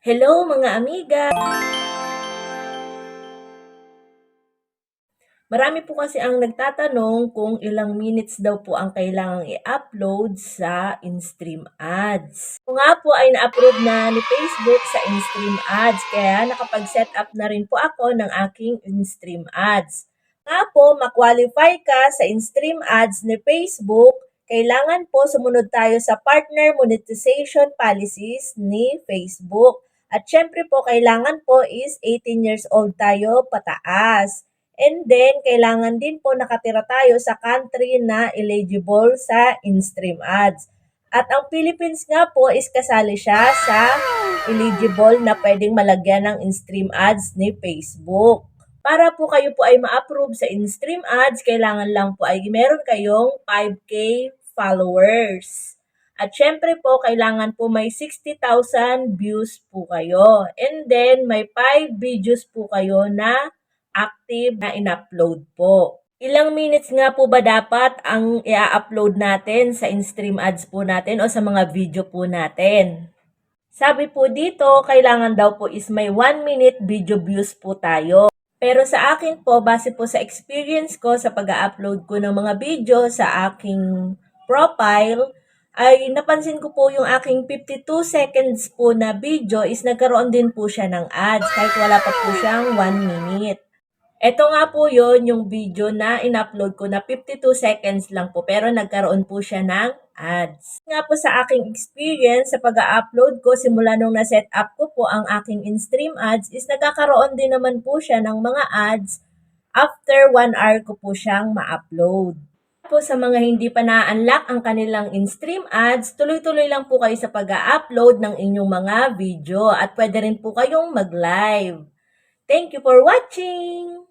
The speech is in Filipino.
Hello mga amiga! Marami po kasi ang nagtatanong kung ilang minutes daw po ang kailangang i-upload sa InStream Ads. Kung nga po ay na-approve na ni Facebook sa InStream Ads, kaya nakapag-set up na rin po ako ng aking InStream Ads. Nga po, ma-qualify ka sa InStream Ads ni Facebook, kailangan po sumunod tayo sa partner monetization policies ni Facebook. At syempre po, kailangan po is 18 years old tayo pataas. And then, kailangan din po nakatira tayo sa country na eligible sa in-stream ads. At ang Philippines nga po is kasali siya sa eligible na pwedeng malagyan ng in-stream ads ni Facebook. Para po kayo po ay ma-approve sa in-stream ads, kailangan lang po ay meron kayong 5K followers. At syempre po, kailangan po may 60,000 views po kayo. And then, may 5 videos po kayo na active na in-upload po. Ilang minutes nga po ba dapat ang i-upload natin sa in-stream ads po natin o sa mga video po natin? Sabi po dito, kailangan daw po is may 1 minute video views po tayo. Pero sa akin po, base po sa experience ko sa pag-upload ko ng mga video sa aking profile, ay napansin ko po yung aking 52 seconds po na video is nagkaroon din po siya ng ads kahit wala pa po siyang 1 minute. Ito nga po yon yung video na in-upload ko na 52 seconds lang po pero nagkaroon po siya ng ads. Nga po sa aking experience sa pag-upload ko simula nung na-set up ko po ang aking in-stream ads is nagkakaroon din naman po siya ng mga ads after 1 hour ko po siyang ma-upload. Po sa mga hindi pa na-unlock ang kanilang in-stream ads, tuloy-tuloy lang po kayo sa pag-upload ng inyong mga video at pwede rin po kayong mag-live. Thank you for watching!